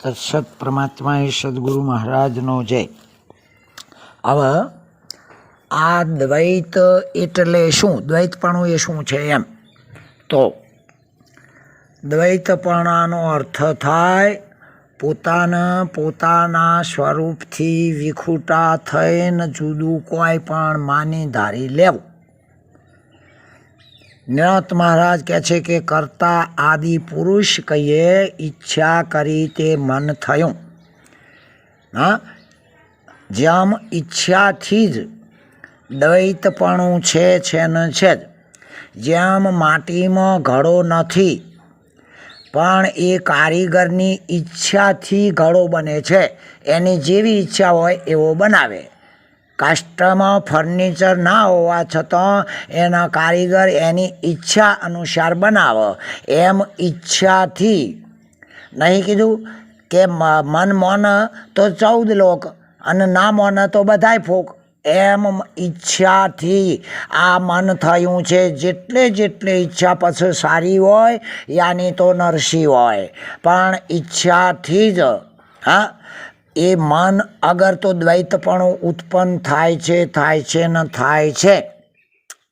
તત્સત એ સદગુરુ મહારાજનો જય હવે આ દ્વૈત એટલે શું દ્વૈતપણું એ શું છે એમ તો દ્વૈતપણાનો અર્થ થાય પોતાના પોતાના સ્વરૂપથી વિખૂટા થઈને જુદું કોઈ પણ માની ધારી લેવું નિરત મહારાજ કહે છે કે કરતા આદિ પુરુષ કહીએ ઈચ્છા કરી તે મન થયું. હા? જેમ ઈચ્છાથી જ દ્વૈતપણું છે છે ને છે જ. જેમ માટીમાં ઘડો નથી, પણ એ કારીગરની ઈચ્છાથી ઘડો બને છે. એની જેવી ઈચ્છા હોય એવો બનાવે. કાસ્ટમાં ફર્નિચર ના હોવા છતાં એના કારીગર એની ઈચ્છા અનુસાર બનાવો. એમ ઈચ્છાથી. નહીં કીધું કે મન મોન તો ચૌદ લોક અને ના મોન તો બધાય ફોક. એમ ઈચ્છાથી આ મન થયું છે જેટલે જેટલે ઈચ્છા પછી સારી હોય યાની તો નરસી હોય. પણ ઈચ્છાથી જ, હા એ મન અગર તો દ્વૈતપણું ઉત્પન્ન થાય છે થાય છે ને થાય છે.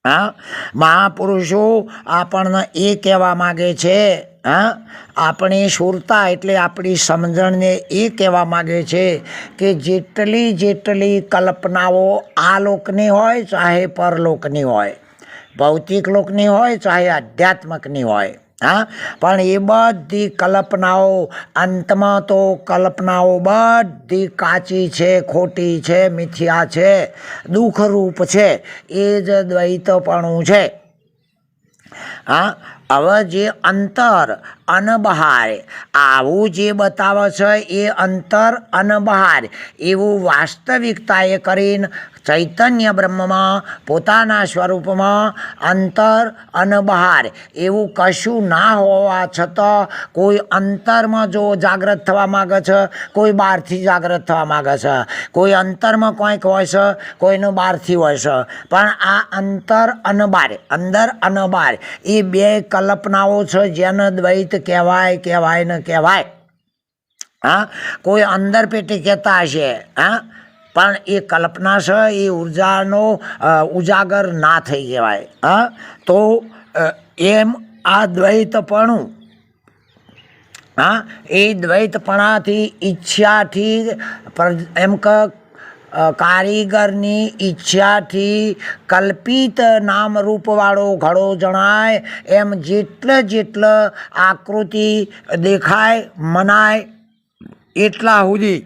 હા? મહાપુરુષો આપણને એ કહેવા માગે છે, હા? આપણી સુરતા એટલે આપણી સમજણને એ કહેવા માગે છે કે જેટલી જેટલી કલ્પનાઓ આ લોકની હોય, ચાહે પરલોકની હોય, ભૌતિક લોકની હોય, ચાહે આધ્યાત્મકની હોય. હા? પણ એ બધી કલ્પનાઓ, અંતમાં તો કલ્પનાઓ બધી કાચી છે, ખોટી છે મિથ્યા છે, દુઃખરૂપ છે, એ જ દ્વૈતપણું છે. હા? હવે જે અંતર અનબહાર, આવું જે બતાવે છે એ અંતર અનબહાર, એવું વાસ્તવિકતાએ કરીને ચૈતન્ય બ્રહ્મમાં, પોતાના સ્વરૂપમાં અંતર અને બહાર. એવું કશું ના હોવા છતાં કોઈ અંતરમાં જો જાગ્રત થવા માગે છે, કોઈ બહારથી જાગ્રત થવા માગે છે. કોઈ અંતરમાં કંઈક હોય છે, કોઈનું બહારથી હોય છે. પણ આ અંતર અને બહાર, અંદર અને બહાર, એ બે કલ્પનાઓ છે જેને દ્વૈત કહેવાય કહેવાય ને કહેવાય. હા? કોઈ અંદર પેટી કહેતા હશે, હા? પણ એ કલ્પના એ ઉર્જાનો ઉજાગર ના થઈ જવાય, હા? તો એમ આ દ્વૈતપણું, હા? એ દ્વૈતપણાથી ઈચ્છાથી એમ ક કારીગરની ઈચ્છાથી કલ્પિત નામરૂપવાળો ઘડો જણાય, એમ જેટલે જેટલે આકૃતિ દેખાય, મનાય, એટલા સુધી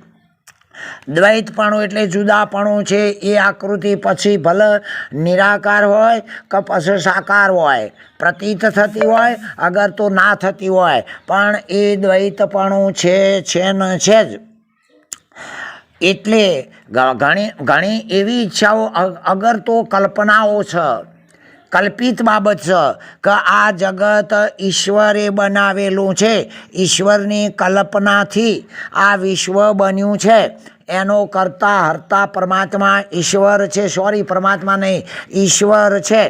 દ્વૈતપણું એટલે જુદાપણું છે, એ આકૃતિ પછી ભલે નિરાકાર હોય કે પછી સાકાર હોય, પ્રતીત થતી હોય, અગર તો ના થતી હોય, પણ એ દ્વૈતપણું છે છે ને છે જ. એટલે ઘણી ઘણી એવી ઈચ્છાઓ અગર તો કલ્પનાઓ છે કલ્પિત બાબત છે કે આ જગત ઈશ્વરે બનાવેલું છે. ઈશ્વરની કલ્પનાથી આ વિશ્વ બન્યું છે. એનો કરતા હરતા પરમાત્મા ઈશ્વર છે. સોરી પરમાત્મા નહીં, ઈશ્વર છે.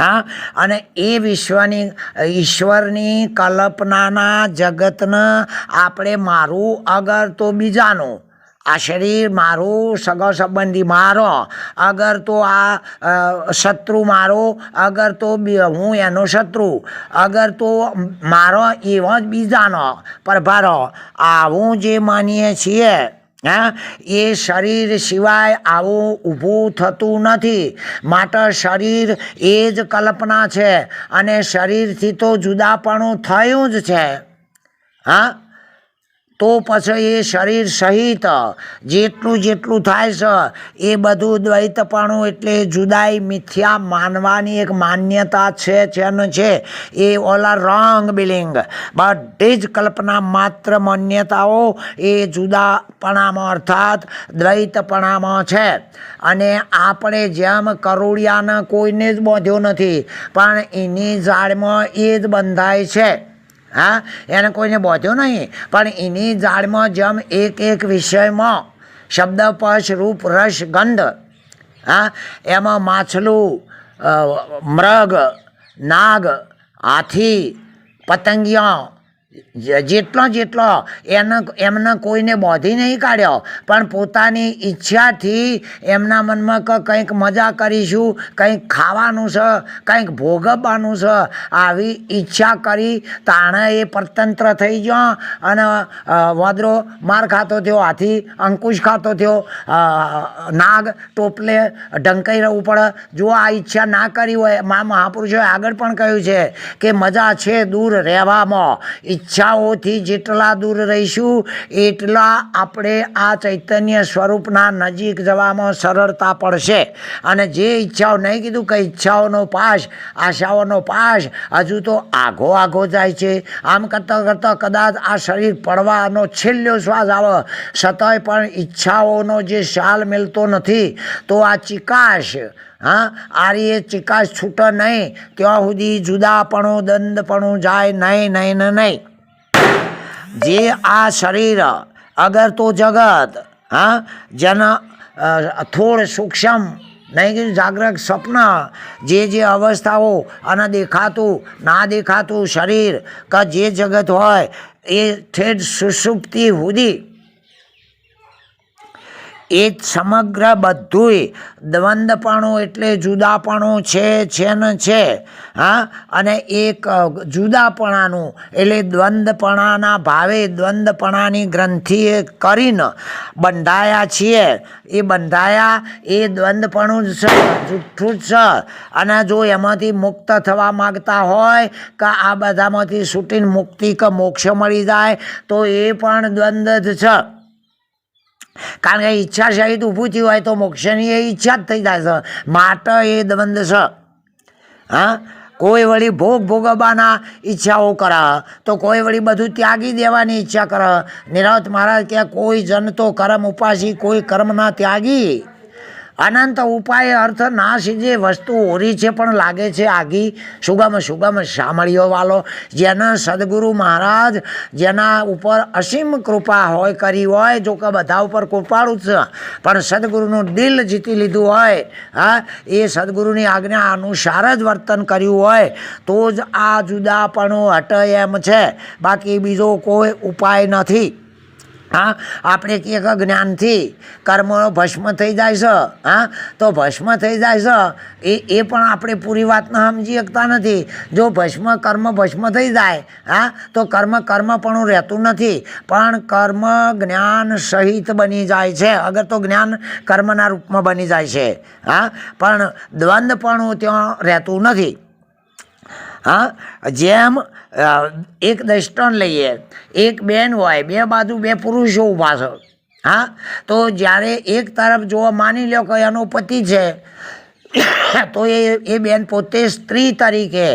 હા? અને એ વિશ્વની, ઈશ્વરની કલ્પનાના જગતને આપણે મારું અગર તો બીજાનું. આ શરીર મારું સગો સંબંધી મારો, અગર તો આ શત્રુ મારો, અગર તો હું એનો શત્રુ, અગર તો મારો એવો જ બીજાનો પરભારો, આવું જે માનીએ છીએ, હા, એ શરીર સિવાય આવું ઊભું થતું નથી. માટે શરીર એ જ કલ્પના છે અને શરીરથી તો જુદાપણું થયું જ છે. હા? તો પછી એ શરીર સહિત જેટલું જેટલું થાય છે, એ બધું દ્વૈતપણું એટલે જુદાઈ મિથ્યા માનવાની એક માન્યતા છે છે ને છે, એ ઓલા રોંગ બિલિંગ. બધી જ કલ્પના માત્ર માન્યતાઓ એ જુદાપણામાં અર્થાત દ્વૈતપણામાં છે. અને આપણે જેમ કરોડિયાના કોઈને જ બાંધ્યો નથી, પણ એની જાળમાં એ જ બંધાય છે. હા? એને કોઈને બોધ્યું નહીં. પણ એની જાળમાં જેમ એક એક વિષયમાં શબ્દ, પશ, રૂપ, રસ, ગંધ, હા? એમાં માછલું મૃગ, નાગ, હાથી, પતંગિયા જેટલો જેટલો એના એમને કોઈને બોધી નહીં કાઢ્યો, પણ પોતાની ઈચ્છાથી એમના મનમાં કે કંઈક મજા કરીશું, કંઈક ખાવાનું છે, કંઈક ભોગવવાનું છે, આવી ઈચ્છા કરી તાણે એ પરતંત્ર થઈ ગયો અને વાદરો માર ખાતો થયો, હાથી અંકુશ ખાતો થયો નાગ ટોપલે ઢંકાઈ રહેવું પડે. જો આ ઈચ્છા ના કરી હોય, મા મહાપુરુષોએ આગળ પણ કહ્યું છે કે મજા છે દૂર રહેવામાં. ઈચ્છાઓથી જેટલા દૂર રહીશું, એટલા આપણે આ ચૈતન્ય સ્વરૂપના નજીક જવામાં સરળતા પડશે. અને જે ઈચ્છાઓ નહીં કીધું કે ઈચ્છાઓનો પાશ, આશાઓનો પાશ, હજુ તો આઘો આઘો જાય છે. આમ કરતાં કરતાં કદાચ આ શરીર પડવાનો છેલ્લો શ્વાસ આવે. છતાંય પણ ઈચ્છાઓનો જે શાલ મેળતો નથી, તો આ ચિકાશ, હા આરી એ ચિકાશ છૂટે નહીં. ત્યાં સુધી જુદાપણું, દંડપણું જાય નહીં નહીં ને નહીં. જે આ શરીર, અગર તો જગત, હા, જેના થોડ સૂક્ષ્મ, નહીં કીધું જાગ્રત સ્વપ્ન, જે જે અવસ્થાઓ અને દેખાતું, ના દેખાતું શરીર, કે જે જગત હોય, એ ઠેઠ સુસુપ્તિ સુધી એ સમગ્ર બધુંય દ્વંદપણું એટલે જુદાપણું છે છે ને છે. હા? અને એક જુદાપણાનું એટલે દ્વંદપણાના ભાવે દ્વંદપણાની ગ્રંથિએ કરીને બંધાયા છીએ. એ બંધાયા, એ દ્વંદપણું જ છે, જુઠ્ઠું જ છે. અને જો એમાંથી મુક્ત થવા માગતા હોય કે આ બધામાંથી છૂટીને મુક્તિ કે મોક્ષ મળી જાય, તો એ પણ દ્વંદ જ છે. કારણ કે ઈચ્છા સહિત ઊભું થયું હોય તો મોક્ષની એ ઈચ્છા જ થઈ જાય છે. માટે એ દ્વંદ છે. હા? કોઈ વળી ભોગ ભોગવવાના ઈચ્છાઓ કરે, તો કોઈ વળી બધું ત્યાગી દેવાની ઈચ્છા કરે. નિરાત મહારાજ કે કોઈ જન તો કર્મ ઉપાસી, કોઈ કર્મના ત્યાગી. અનંત ઉપાય અર્થ નાશ જે વસ્તુ ઓરી છે પણ લાગે છે આગી. સુગમ સુગમ સાંભળ્યો વાલો, જેના સદગુરુ મહારાજ, જેના ઉપર અસીમ કૃપા હોય કરી હોય, જો કે બધા ઉપર કૃપાળું છે. પણ સદગુરુનું દિલ જીતી લીધું હોય, હા, એ સદગુરુની આજ્ઞા અનુસાર જ વર્તન કર્યું હોય, તો જ આ જુદાપણું હટ એમ છે. બાકી બીજો કોઈ ઉપાય નથી. હા? આપણે કહીએ કે જ્ઞાનથી કર્મ ભસ્મ થઈ જાય છે. હા? તો ભસ્મ થઈ જાય છે, એ એ પણ આપણે પૂરી વાતને સમજી શકતા નથી. જો ભસ્મ, કર્મ ભસ્મ થઈ જાય, હા? તો કર્મ કર્મ પણ રહેતું નથી. પણ કર્મ જ્ઞાન સહિત બની જાય છે. અગર તો જ્ઞાન કર્મના રૂપમાં બની જાય છે, હા? પણ દ્વંદપણું ત્યાં રહેતું નથી. હા? જેમ એક દૃષ્ટાંત લઈએ, એક બેન હોય, બે બાજુ બે પુરુષો ઊભા છે, હા? તો જ્યારે એક તરફ જો માની લો કે એનો પતિ છે, તો એ એ બેન પોતે સ્ત્રી તરીકે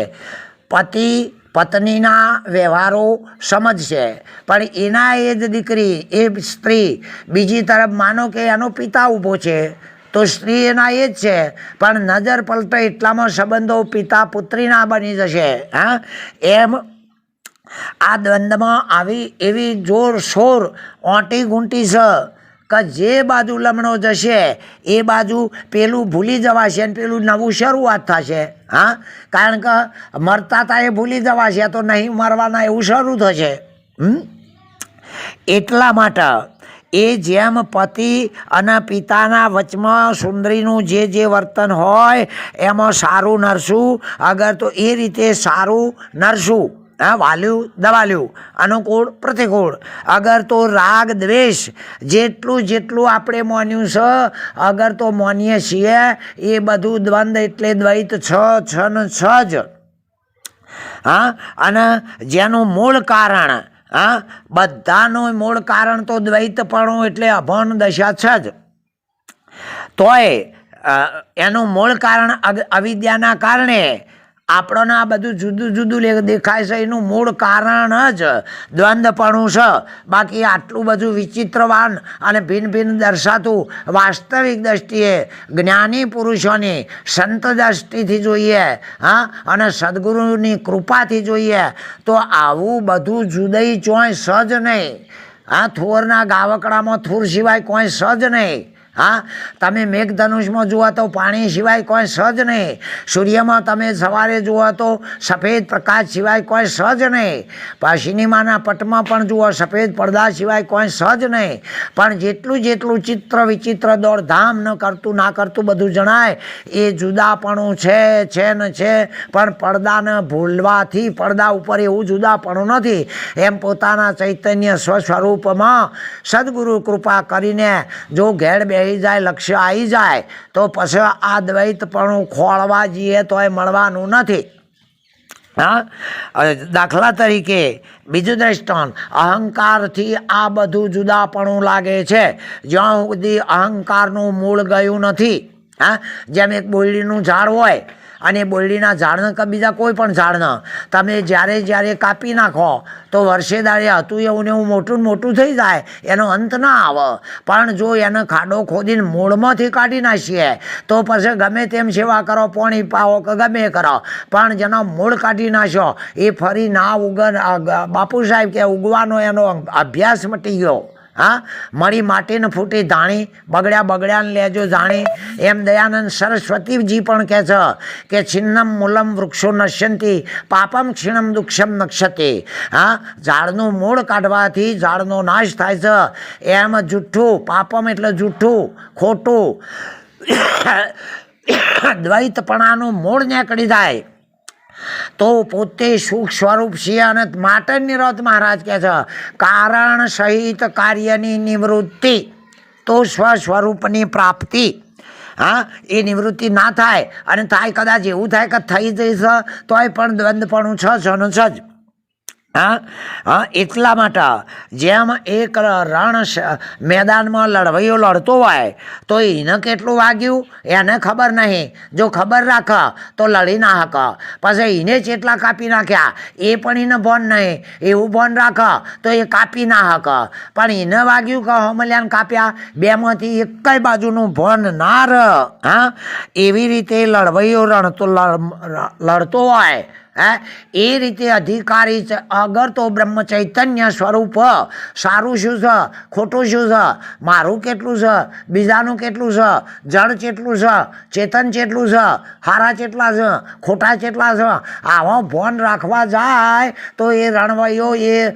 પતિ, પત્નીના વ્યવહારો સમજશે. પણ એના એ જ દીકરી, એ સ્ત્રી, બીજી તરફ માનો કે એનો પિતા ઊભો છે તો સ્ત્રી એના એ જ છે. પણ નજર પલટે એટલામાં સંબંધો પિતા પુત્રીના બની જશે, હા? એમ આ દ્વંદમાં આવી એવી જોરશોર ઓંટી ગુંટી છે કે જે બાજુ લમણો જશે, એ બાજુ પેલું ભૂલી જવાશે અને પેલું નવું શરૂઆત થશે, હા? કારણ કે મરતા તા એ ભૂલી જવાશે, તો નહીં મરવાના એવું શરૂ થશે, હમ? એટલા માટે એ જેમ પતિ અને પિતાના વચમાં સુંદરીનું જે જે વર્તન હોય, એમાં સારું નરશું અગર તો એ રીતે સારું નરશું હા, વાલ્યું દવાલ્યું અનુકૂળ, પ્રતિકૂળ. અગર તો રાગ, દ્વેષ, જેટલું જેટલું આપણે માન્યું છે, અગર તો માનીએ છીએ, એ બધું દ્વંદ એટલે દ્વૈત, છ છ ને છ જ. હા? અને જેનું મૂળ કારણ હા? બધાનું મૂળ કારણ તો દ્વૈતપણું એટલે અભણ દશા છે જ. તોય એનું મૂળ કારણ અવિદ્યાના કારણે આપણને આ બધું જુદું જુદું દેખાય છે, એનું મૂળ કારણ જ દ્વંદપણું છે. બાકી આટલું બધું વિચિત્રવાન અને ભિન્ન ભિન્ન દર્શાતું વાસ્તવિક દ્રષ્ટિએ જ્ઞાની પુરુષોની સંત દ્રષ્ટિથી જોઈએ, હા, અને સદગુરુની કૃપાથી જોઈએ, તો આવું બધું જુદઈ ચોય સજ નહીં. હા, થોરના ગાવકડામાં થૂર સિવાય કોઈ સજ નહીં. હા? તમે મેઘધનુષમાં જુઓ તો પાણી સિવાય કોઈ સજ નહીં. સૂર્યમાં તમે સવારે જુઓ તો સફેદ પ્રકાશ સિવાય કોઈ સજ નહીં. સિનેમાના પટમાં પણ જુઓ, સફેદ પડદા સિવાય કોઈ સજ નહીં. પણ જેટલું જેટલું ચિત્ર વિચિત્ર દોડધામ ન કરતું, ના કરતું બધું જણાય, એ જુદાપણું છે છે ને છે. પણ પડદાને ભૂલવાથી પડદા ઉપર એવું જુદાપણું નથી. એમ પોતાના ચૈતન્ય સ્વસ્વરૂપમાં સદગુરુ કૃપા કરીને જો ઘેડ બેસી જાય, લક્ષ્ય આવી જાય, તો પછી આ દ્વૈતપણું ખોળવા જઈએ તોય મળવાનું નથી. હા? દાખલા તરીકે બીજું દ્રષ્ટાંત, અહંકારથી આ બધું જુદાપણું લાગે છે. જ્યાં સુધી અહંકારનું મૂળ ગયું નથી, હા? જેમ એક બોરડીનું ઝાડ હોય અને બોરડીના ઝાડને કે બીજા કોઈ પણ ઝાડને, તમે જ્યારે જ્યારે કાપી નાખો, તો વર્ષે દાડે હતું એવું ને એવું મોટું મોટું થઈ જાય, એનો અંત ના આવે. પણ જો એને ખાડો ખોદીને મૂળમાંથી કાઢી નાખીએ, તો પછી ગમે તેમ સેવા કરો, પોણી પાવો કે ગમે કરો. પણ જેનો મૂળ કાઢી નાખ્યો, એ ફરી ના ઉગ બાપુ સાહેબ કે ઉગવાનો એનો અભ્યાસ મટી ગયો. હા? મળી માટીને ફૂટી ધાણી બગડ્યા બગડ્યાને લેજો જાણી. એમ દયાનંદ સરસ્વતીજી પણ કહે છે કે છિન્નમ મૂલમ વૃક્ષો નશ્યંતી, પાપમ ક્ષીણમ દુક્ષમ નક્ષતે. હા? ઝાડનું મૂળ કાઢવાથી ઝાડનો નાશ થાય છે. એમ જુઠ્ઠું, પાપમ એટલે જુઠ્ઠું, ખોટું. દ્વૈતપણાનું મૂળ નીકળી જાય. તો પોતે સુખ સ્વરૂપ છે અને માટે નિરોધ મહારાજ કહે છે. કારણ સહિત કાર્યની નિવૃત્તિ તો સ્વ સ્વરૂપની પ્રાપ્તિ. હા, એ નિવૃત્તિ ના થાય અને થાય કદાચ એવું થાય કે થઈ જઈશ, તોય પણ દ્વંદપણું છ છે ને છ જ. હા? હા, એટલા માટે. જેમ એક રણ મેદાનમાં લડવૈયો લડતો હોય, તો એને કેટલું વાગ્યું? એને ખબર નહીં. જો ખબર રાખ, તો લડી ના હક. પછી એને જેટલા કાપી નાખ્યા, એ પણ એને ભોન નહીં. એવું ભોન રાખ, તો એ કાપી ના હક. પણ એને વાગ્યું કે હમલ્યાને કાપ્યા? બેમાંથી એક બાજુનું ભોન ના રહ હા? એવી રીતે લડવૈયો રણતો, લડ- લડતો હોય હે? એ રીતે અધિકારી અગર તો બ્રહ્મ ચૈતન્ય સ્વરૂપ, સારું શું છે? ખોટું શું છે? મારું કેટલું છે? બીજાનું કેટલું છે? જળ કેટલું છે? ચેતન કેટલું છે? હારા કેટલા છે? ખોટા કેટલા છે? આવા ભોન રાખવા જાય તો એ રણવૈયો એ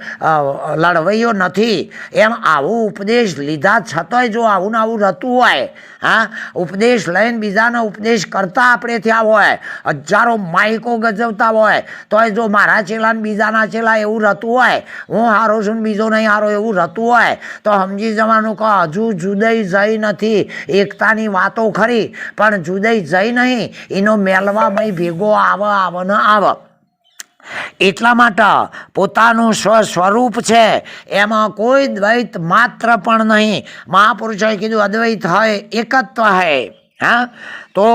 લડવૈયો નથી. એમ આવું ઉપદેશ લીધા છતાંય જો આવું ને આવું રહેતું હોય, હા? ઉપદેશ લઈને બીજાનો ઉપદેશ કરતા આપણે થયા હોય, હજારો માઇકો ગજવતા હોય. તોય જો મારા છેલ્લા ને બીજાના છેલ્લા એવું રહેતું હોય, હું હારો છું બીજો નહીં હારો એવું રહેતું હોય, તો સમજી જવાનું કે હજુ જુદાઈ જઈ નથી. એકતાની વાતો ખરી, પણ જુદાઈ જઈ નહીં. એનો મેલવામાં ભેગો આવે આવે ને આવે. એટલા માટે પોતાનું સ્વ સ્વરૂપ છે, એમાં કોઈ દ્વૈત માત્ર પણ નહીં. મહાપુરુષોએ કીધું, અદ્વૈત હોય એકત્વ હૈ. હા? તો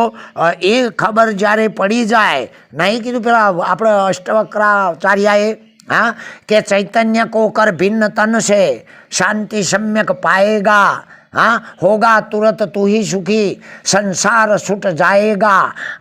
એ ખબર જ્યારે પડી જાય, નહીં કીધું પેલા આપણે અષ્ટવક્રાચાર્યાએ, હા, કે ચૈતન્ય કોકર ભિન્ન તન છે, શાંતિ સમ્યક પાયેગા हाँ होगा तुरंत तू ही सुखी संसार छूट जाएगा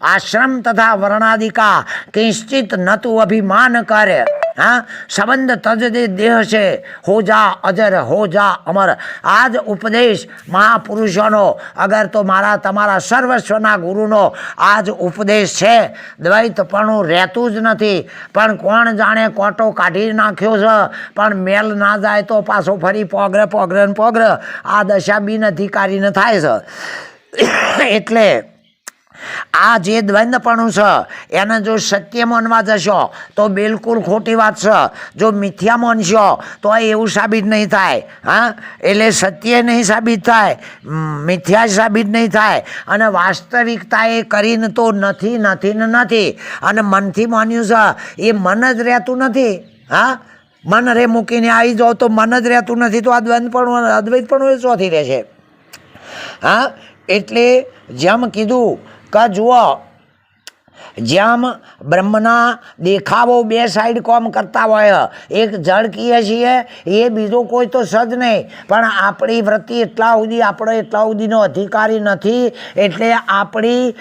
आश्रम तथा वर्णादि का किंचित न तू अभिमान कर हाँ संबंध तज दे देह से हो जा अजर हो जा अमर આજ ઉપદેશ મહાપુરુષોનો અગર તો મારા તમારા સર્વસ્વના ગુરુનો આજ ઉપદેશ છે દ્વૈતપણું રહેતું જ નથી પણ કોણ જાણે કોટો કાઢી નાખ્યો છે પણ મેલ ના જાય તો પાછો ફરી પોગરે પોગરે ને પોગરે આ દશા બિન અધિકારીને થાય છે. એટલે આ જે દ્વંદપણું છે, એને જો સત્ય માનવા જશો, તો બિલકુલ ખોટી વાત છે. જો મિથ્યા માનશો, તો એવું સાબિત નહીં થાય. હા? એટલે સત્ય નહીં સાબિત થાય મિથ્યા સાબિત નહીં થાય. અને વાસ્તવિકતા એ કરીને તો નથી નથી ને નથી. અને મનથી માન્યું છે, એ મન જ રહેતું નથી. હા? મન રે મૂકીને આવી જાઓ તો મન જ રહેતું નથી, તો આ પણ અદ્વૈત પણ ચોથી રહેશે. હા, એટલે જેમ કીધું, કે જુઓ જેમ બ્રહ્મના દેખાવો બે સાઈડ કોમ કરતા હોય. એક જળ કીએ છીએ, એ બીજો કોઈ તો સજ નહીં. પણ આપણી વૃત્તિ એટલા સુધી, આપણો એટલા સુધીનો અધિકારી નથી, એટલે આપણી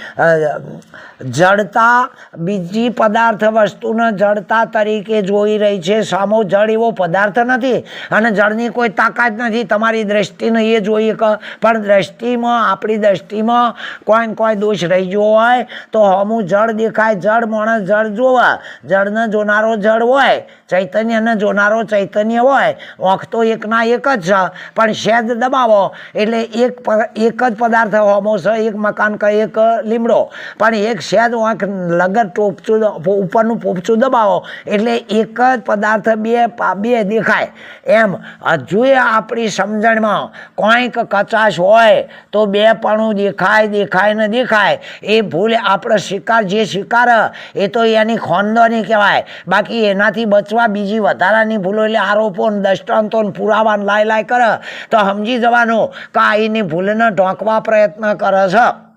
જડતા, બીજી પદાર્થ વસ્તુને જડતા તરીકે જોઈ રહી છે. સામો જળ એવો પદાર્થ નથી અને જળની કોઈ તાકાત નથી. તમારી દ્રષ્ટિને એ જોઈએ કે, પણ દ્રષ્ટિમાં, આપણી દ્રષ્ટિમાં કોઈ ને કોઈ દોષ રહી ગયો હોય, તો હમું જળ દેખાય, જળ માણસ જળ જોવા. જળને જોનારો જળ હોય ચૈતન્યને જોનારો ચૈતન્ય હોય. ઓખ તો એકના એક જ છે, પણ શેદ દબાવો. એટલે એક એક જ પદાર્થ હોમો છે, એક મકાન કે એક લીમડો. પણ એક શેદ આંખ લગર ટોપચું ઉપરનું પોપચું દબાવો. એટલે એક જ પદાર્થ બે બે દેખાય. એમ હજુ આપણી સમજણમાં કોઈક કચાશ હોય, તો બે પણું દેખાય દેખાય ને દેખાય, એ ભૂલ આપણે સ્વીકાર જે સ્વીકાર, એ તો એની ખોંદોની કહેવાય. બાકી એનાથી બચવા બીજી વધારાની ભૂલો એટલે આરોપો ને દષ્ટાંતો ને પુરાવા લાય લાય કરે. તો સમજી જવાનું કે આ એની ભૂલને ઢોંકવા પ્રયત્ન કરે છે.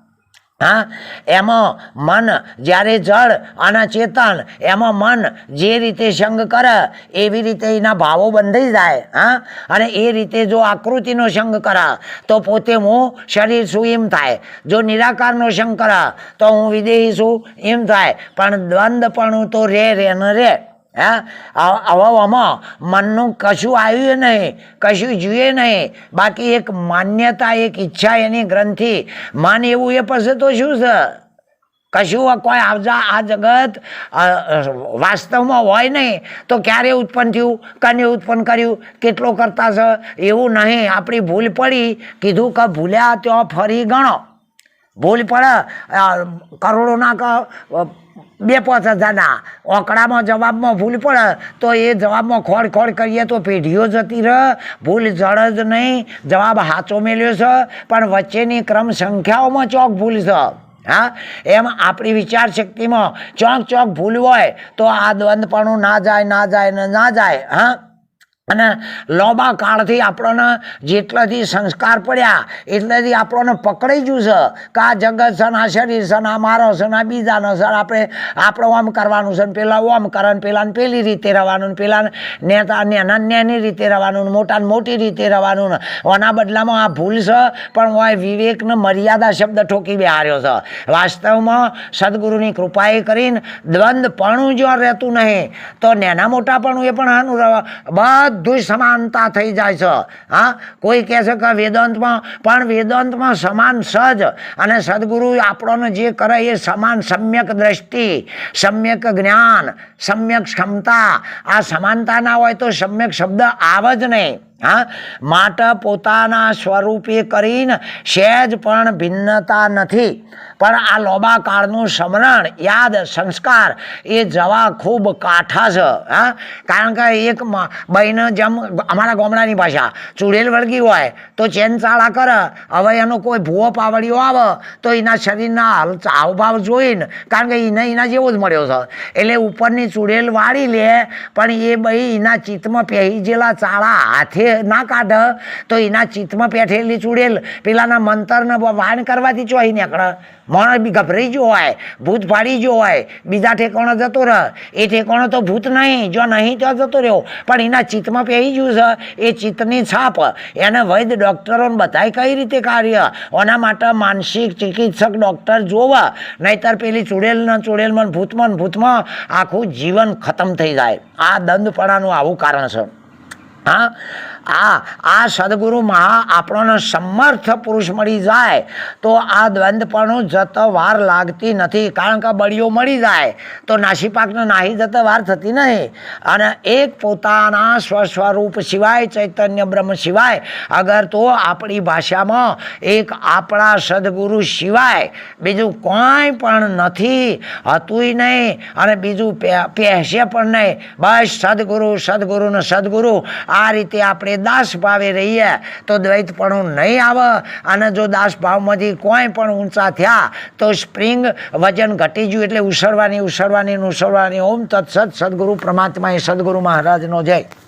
હા? એમાં મન જ્યારે જળ અને ચેતન, એમાં મન જે રીતે સંગ કરે, એવી રીતે એના ભાવો બંધાઈ જાય, હા? અને એ રીતે જો આકૃતિનો સંગ કરે, તો પોતે હું શરીર છું એમ થાય? જો નિરાકારનો સંગ કરે, તો હું વિદેહી છું, એમ થાય. પણ દ્વંદપણું તો રે રે ને રે. હા? આવામાં મનનું કશું આવ્યું નહીં, કશું જોઈએ નહીં. બાકી એક માન્યતા, એક ઈચ્છા એની ગ્રંથિ. માન એવું એ પછી તો શું છે? કશું કોઈ આવજા, આ જગત વાસ્તવમાં હોય નહીં. તો ક્યારે ઉત્પન્ન થયું? કને ઉત્પન્ન કર્યું? કેટલો કરતા છે? એવું નહીં. આપણી ભૂલ પડી. કીધું કે ભૂલ્યા ત્યાં ફરી ગણો. ભૂલ પડે. કરોડોના બે પાંચ હજારના. ઓકડામાં જવાબમાં ભૂલ પડે તો એ જવાબમાં ખોડ ખોડ કરીએ તો પેઢીઓ જતી રહે. ભૂલ જળ જ નહીં. જવાબ સાચો મેલ્યો છે. પણ વચ્ચેની ક્રમ સંખ્યાઓમાં ચોક ભૂલ છે. હા? એમ આપણી વિચાર શક્તિમાં ચોક ચોક ભૂલ હોય તો આ દ્વંદપણું ના જાય ના જાય ને ના જાય. હા? અને લોબા કાળથી આપણને જેટલાથી સંસ્કાર પડ્યા, એટલેથી આપણને પકડાઈ ગયું છે કે આ જગત છે આ શરીર છે આ મારો છે આ બીજાનો છે. આપણે આપણે ઓમ કરવાનું છે ને, પેલા ઓમ કરે ને પેલાને પેલી રીતે રહેવાનું ને, પેલા નેતા, નેના નેની રીતે રહેવાનું ને, મોટા રીતે રહેવાનું ને. બદલામાં આ ભૂલ છે, પણ હોય વિવેકને મર્યાદા શબ્દ ઠોકી બેહાર્યો છે. વાસ્તવમાં સદગુરુની કૃપાએ કરીને દ્વંદપણું જો રહેતું નહીં, તો નેના મોટાપણું એ પણ હાનું રહે બધું સમાનતા થઈ જાય છે. હા? કોઈ કહે છે કે વેદાંતમાં, પણ વેદાંતમાં સમાન સજ અને સદગુરુ આપણોને જે કરે એ સમાન સમ્યક દ્રષ્ટિ, સમ્યક જ્ઞાન, સમ્યક ક્ષમતા. આ સમાનતા ના હોય તો સમ્યક શબ્દ આવે જ નહીં. હા? માટે પોતાના સ્વરૂપે કરીને સહેજ પણ ભિન્નતા નથી. પણ આ લોબા કાળનું સ્મરણ, યાદ, સંસ્કાર એ જવા ખૂબ કાઠા છે, હા? કારણ કે એક બહેન જેમ અમારા ગામડાની ભાષા, ચૂડેલ વળગી હોય તો ચેન ચાળા કરે, હવે એનો કોઈ ભૂવો પાવડીઓ આવે તો એના શરીરના હાવભાવ જોઈને, કારણ કે એને એના જેવો જ મળ્યો છે. એટલે ઉપરની ચૂડેલ વાળી લે, પણ એ બહી એના ચિત્તમાં પહેરી જેલા ચાળા હાથે ના કાઢ, તો એના ચિત્તમાં પેઠેલી ચૂડેલ, પેલાના મંતરને વાણ કરવાથી ચોઈ નીકળે. મણ બી ગભરાઈ ગયો હોય, ભૂત ફાડી જ્યો હોય, બીજા ઠેકાણો જતો રહે. એ ઠેકાણો તો ભૂત નહીં, જો નહીં તો જતો રહ્યો. પણ એના ચિત્તમાં પહેરી ગયું છે, એ ચિત્તની છાપ. એને વૈદ ડૉક્ટરોને બધાય કઈ રીતે કાર્ય? એના માટે માનસિક ચિકિત્સક ડૉક્ટર જોવા. નહીતર પેલી ચૂડેલના ચૂડેલમાં, ભૂતમાં ભૂતમાં આખું જીવન ખતમ થઈ જાય. આ દંડપણાનું આવું કારણ છે. હા? આ આ સદગુરુમાં આપણને સમર્થ પુરુષ મળી જાય તો આ દ્વંદપણું જતો વાર લાગતી નથી. કારણ કે બળીઓ મળી જાય તો નાસીપાકને નાહી જતા વાર થતી નહીં. અને એક પોતાના સ્વસ્વરૂપ સિવાય, ચૈતન્ય બ્રહ્મ સિવાય, અગર તો આપણી ભાષામાં એક આપણા સદગુરુ સિવાય બીજું કોઈ પણ નથી, હતુંય નહીં અને બીજું પહેશે પણ નહીં. બસ સદગુરુ સદગુરુ ને સદગુરુ. આ રીતે આપણે દાસ ભાવે રહીએ, તો દ્વૈતપણું નહીં આવે. અને જો દાસ ભાવમાંથી કોઈ પણ ઊંચા થયા, તો સ્પ્રિંગ વજન ઘટી ગયું એટલે ઉછળવાની ઉછળવાની ઉછળવાની. ઓમ તત્સત સદગુરુ પરમાત્મા એ સદગુરુ મહારાજનો જય.